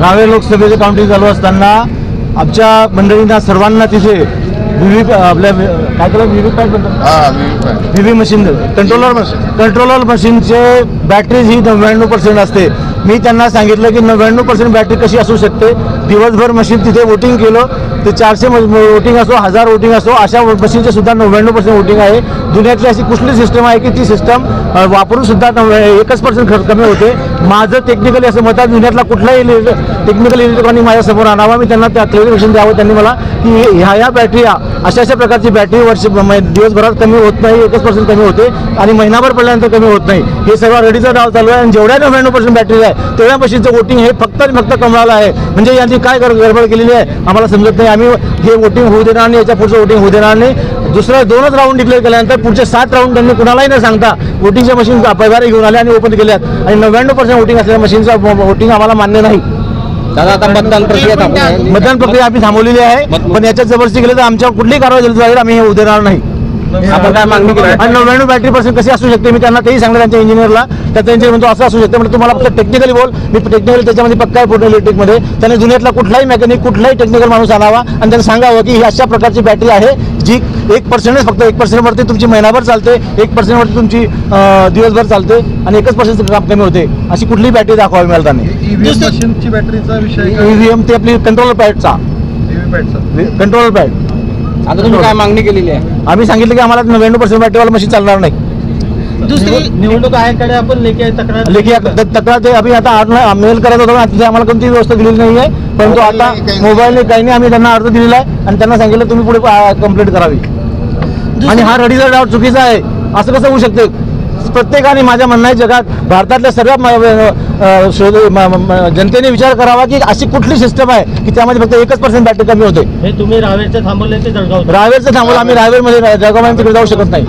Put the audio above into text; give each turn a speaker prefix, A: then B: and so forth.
A: रावे लोकसभेचे काउंटिंग चालू असताना आमच्या मंडळींना सर्वांना तिथे व्ही आपल्या काय त्याला व्ही
B: हा
A: मशीन. Controller machine. कंट्रोलर मशीनचे बॅटरी ही नव्याण्णव पर्सेंट असते. मी त्यांना सांगितलं की नव्याण्णव पर्सेंट बॅटरी कशी असू शकते? दिवसभर मशीन तिथे वोटिंग केलं. ते चारशे वोटिंग असो हजार वोटिंग असो अशा मशीनचे सुद्धा नव्याण्णव पर्सेंट वोटिंग आहे. दुनियातली अशी कुठली सिस्टम आहे की ती सिस्टम वापरून सुद्धा एकच पर्सेंट खर्च कमी होते. माझं टेक्निकली असं मत आहे दुनियातला कुठलाही टेक्निकल इलेक्ट्रॉनिक माझ्यासमोर आणावा मी त्यांना त्या क्लिअरिफिकेशन द्यावं त्यांनी मला की ह्या ह्या बॅटरी अशा अशा प्रकारची बॅटरी वर्ष दिवसभरात कमी होत नाही एकच पर्सेंट कमी होते आणि महिनाभर पडल्यानंतर कमी होत नाही. हे सगळं रेडीचा डाव चालू आहे आणि जेवढ्या नव्याण्णव पर्सेंट बॅटरी आहे तेवढ्या मशीनचं वोटिंग हे फक्त आणि फक्त कमळाला आहे. म्हणजे यांची काय गर- गडबड केलेली आहे आम्हाला समजत नाही. आम्ही हे वोटिंग होऊ देणार नाही याच्या पुढचं वोटिंग होऊ देणार नाही. दुसरं दोनच राऊंड डिक्लेअर केल्यानंतर पुढचे सात राऊंड त्यांनी कुणालाही न सांगता वोटिंगच्या मशीन पगारे घेऊन आले आणि ओपन केल्यात. आणि नव्याण्णव पर्सेंट वोटिंग असलेल्या मशीनचं वोटिंग आम्हाला मान्य नाही.
C: दादा आता मतदान प्रक्रिया.
A: मतदान प्रक्रिया आम्ही थांबवलेली आहे. पण याच्यात जबरदस्ती केली तर आमच्यावर कुठलीही कारवाई झाली जाईल आम्ही हे होऊ देणार नाही.
C: आपण काय मागणी केली
A: आणि नव्याण्णव बॅटरी पर्सेंट कशी असू शकते? मी त्यांना तेही सांगलं त्यांच्या इंजिनियरला तर त्यांचे म्हणतो असं असू शकते. म्हणजे तुम्हाला फक्त टेक्निकली बोल. मी टेक्निकली त्याच्यामध्ये पक्का आहे फोटो इलेक्ट्रिकमध्ये त्याने दुनियातला कुठलाही मेकॅनिक कुठलाही टेक्निकल माणूस आणावा आणि त्यांना सांगावं की ही अशा प्रकारची बॅटरी आहे जी एक पर्सेंटच फक्त एक पर्सेंटवरती तुमची महिनाभर चालते एक पर्सेंटवरती तुमची दिवसभर चालते आणि एकच पर्सेंट काम कमी होते. अशी कुठलीही बॅटरी दाखवावी मला त्यांनी.
B: ईव्हीएम मशीनची बॅटरीचा विषय काय?
A: ईव्हीएम ते आपली कंट्रोलर पॅडचा कंट्रोलर पॅड
C: आता तुम्ही काय मागणी केलेली आहे?
A: आम्ही सांगितलं की आम्हाला नव्याण्णव पर्सेंट बॅटरीवाला मशीन चालणार नाही.
D: दुसरी निवडणूक आयोगाकडे आपण लेखी तक्रार
A: लेखी त- तक्रार ते आम्ही आता आज मेल करत होतो तिथे आम्हाला कोणती व्यवस्था दिलेली नाही आहे परंतु आता
B: मोबाईलने काही-
A: मोबाईलने काही नाही आम्ही त्यांना अर्ज दिलेला आहे आणि त्यांना सांगितलं तुम्ही पुढे कंप्लीट करावी. आणि हा रडीचा डाव चुकीचा आहे. असं कसं होऊ शकते? प्रत्येकाने माझ्या म्हणणं आहे जगात भारतातल्या सर्व जनतेने विचार करावा की अशी कुठली सिस्टम आहे की त्यामध्ये फक्त एकच पर्सेंट बॅटरी कमी होते?
D: हे तुम्ही रावेरचे थांबवले ते जळगाव
A: रायवेरचं थांबवलं आम्ही रायवेरमध्ये जळगावमध्ये तिकडे जाऊ शकत नाही.